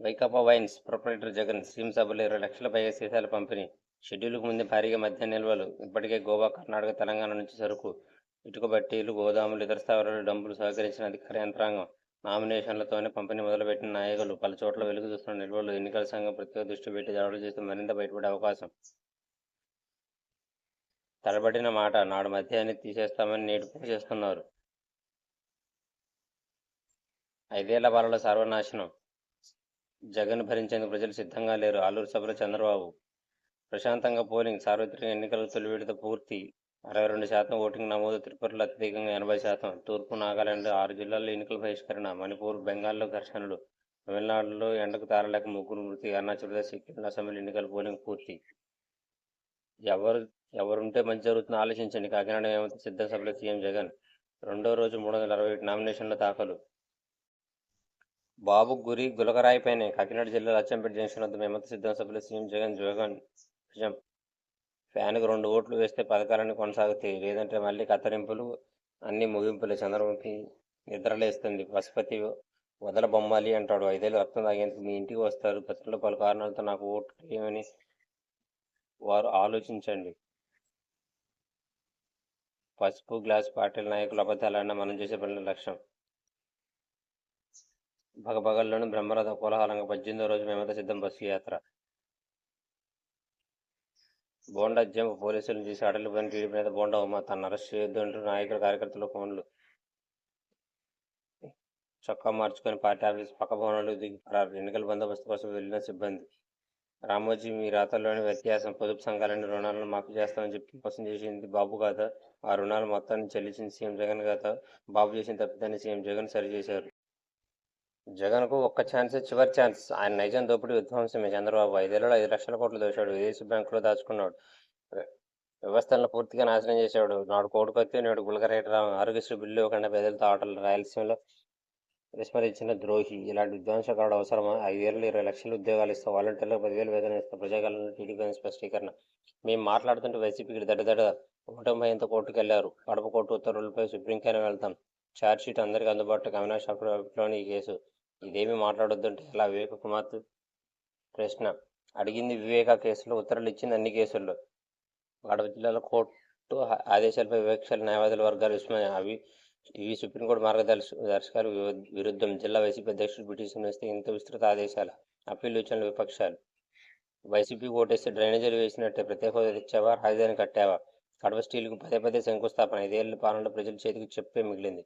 Vaikapa wines proprietor Jagan CM సభలో ఇరవై లక్షల పైగా సీసాల పంపిణీ. షెడ్యూల్కు ముందే భారీగా మద్యం నిల్వలు. ఇప్పటికే గోవా కర్ణాటక తెలంగాణ నుంచి సరుకు ఇటుక బట్టీలు గోదాములు ఇతర స్థావరాలు డంపులు సహకరించిన అధికార యంత్రాంగం నామినేషన్లతోనే పంపిణీ మొదలుపెట్టిన నాయకులు పలు చోట్ల వెలుగు చూస్తున్న నిల్వలు ఎన్నికల సంఘం ప్రత్యేక దృష్టి పెట్టి దాడులు చేస్తే మరింత బయటపడే అవకాశం. తడబడిన మాట నాడు మద్యాన్ని తీసేస్తామని నేడు చేస్తున్నారు. ఐదేళ్ళ పాలన సర్వనాశనం. జగన్ భరించేందుకు ప్రజలు సిద్ధంగా లేరు. ఆలూరు సభలో చంద్రబాబు ప్రశాంతంగా పోలింగ్ సార్వత్రిక ఎన్నికల తొలి విడత పూర్తి అరవై రెండు శాతం ఓటింగ్ నమోదు త్రిపురలో అత్యధికంగా ఎనభై శాతం తూర్పు నాగాలాండ్ ఆరు జిల్లాల్లో ఎన్నికల బహిష్కరణ మణిపూర్ బెంగాల్లో ఘర్షణలు తమిళనాడులో ఎండకు తారలేక ముగ్గురు మృతి అరుణాచల్ప్రదేశ్ సిక్కిం అసెంబ్లీ ఎన్నికల పోలింగ్ పూర్తి. ఎవరు ఎవరుంటే మంచి జరుగుతుందో ఆలోచించండి. కాకినాడ సిద్ధ సభలో సీఎం జగన్ రెండో రోజు మూడు వందల అరవై ఒకటి నామినేషన్ల దాఖలు. బాబు గురి గులకరాయిపైనే కాకినాడ జిల్లా లచ్చంపేట జంక్షన్ వద్ద మేమంత సిద్ధం సభ్యులు సీఎం జగన్ జగన్ విజయం ఫ్యాన్కు రెండు ఓట్లు వేస్తే పథకాలన్నీ కొనసాగుతాయి. లేదంటే మళ్ళీ కత్తిరింపులు అన్ని ముగింపులే. చంద్రబాబుకి నిద్రలేస్తుంది. పశుపతి వదల బొమ్మాలి అంటాడు. ఐదేళ్ళు రక్తం తాగేందుకు మీ ఇంటికి వస్తారు. గతంలో పలు కారణాలతో నాకు ఓట్లు ఏమని వారు ఆలోచించండి. పసుపు గ్లాస్ పార్టీల నాయకుల అబద్ధాలన్నా మనం చేసే పనుల లక్ష్యం. భగభగల్లోని బ్రహ్మరథ కోలాహలంగా పద్దెనిమిదో రోజు మేమంతా సిద్ధం బస్సు యాత్ర. బోండా జంపు పోలీసులు చేసి అడలు పని టీడీపీ నేత బోండా ఉమా తను అరెస్ట్ చేయొద్దు అంటూ నాయకుల కార్యకర్తల ఫోన్లు చొక్కా మార్చుకొని పార్టీ ఆఫీస్ పక్క భవనాలు దిగి పడారు ఎన్నికల బందోబస్తు కోసం వెళ్ళిన సిబ్బంది రామోజీ మీ రాతల్లోని వ్యత్యాసం పొదుపు సంఘాలని రుణాలను మాఫీ చేస్తామని చెప్పి మోసం చేసింది బాబు కాదా? ఆ రుణాలు మొత్తాన్ని చెల్లించింది సీఎం జగన్ కాదా? బాబు చేసిన తప్పిదాన్ని సీఎం జగన్ సరిచేశారు. జగన్కు ఒక్క ఛాన్సే చివరి ఛాన్స్. ఆయన నైజం దోపిడీ విధ్వంసమే చంద్రబాబు ఐదేళ్ళలో ఐదు లక్షల కోట్లు దోశాడు. విదేశీ బ్యాంకులో దాచుకున్నాడు. వ్యవస్థలను పూర్తిగా నాశనం చేశాడు. నాడు కోడికొత్తి నేడు గులకరేట ఆరోగ్యశ్రీ బిల్లు ఇవ్వకుండా పేదలతో ఆటలు రాయలసీమలో విస్మరించిన ద్రోహి. ఇలాంటి విధ్వంసకారుడు అవసరమా? ఐదేళ్ళు ఇరవై లక్షల ఉద్యోగాలు ఇస్తాం వాలంటీర్లకు పదివేలు వేతనం ఇస్తాం ప్రజాకాలంలో టీడీపీ స్పష్టీకరణ. మేము మాట్లాడుతుంటే వైసీపీకి దడదడ ఓటమి భయంతో కోర్టుకు వెళ్ళారు కడప కోర్టు ఉత్తర్వులపై సుప్రీంకైనా వెళ్తాం. ఛార్జ్ షీట్ అందరికీ అందుబాటులో. అవినాష్ అప్లోని ఈ కేసు ఇదేమీ మాట్లాడొద్దంటే ఎలా వివేక కుమార్తె ప్రశ్న. అడిగింది వివేక కేసులో ఉత్తర్వులు ఇచ్చింది అన్ని కేసుల్లో. గడప జిల్లాలో కోర్టు ఆదేశాలపై వివక్షల న్యాయవాదుల వర్గాలు విస్మయం అవి ఇవి సుప్రీంకోర్టు మార్గదర్శకాలు విరుద్ధం. జిల్లా వైసీపీ అధ్యక్షుడు పిటిషన్ వేస్తే ఇంత విస్తృత ఆదేశాలు అప్పీల్ వచ్చిన విపక్షాలు. వైసీపీ ఓటేస్తే డ్రైనేజీలు వేసినట్టే ప్రత్యేక హోదా తెచ్చావా రాజధాని కట్టావా? కడప స్టీల్కు పదే పదే శంకుస్థాపన. ఐదేళ్ళ పాలనలో ప్రజల చేతికి చెప్పే మిగిలింది.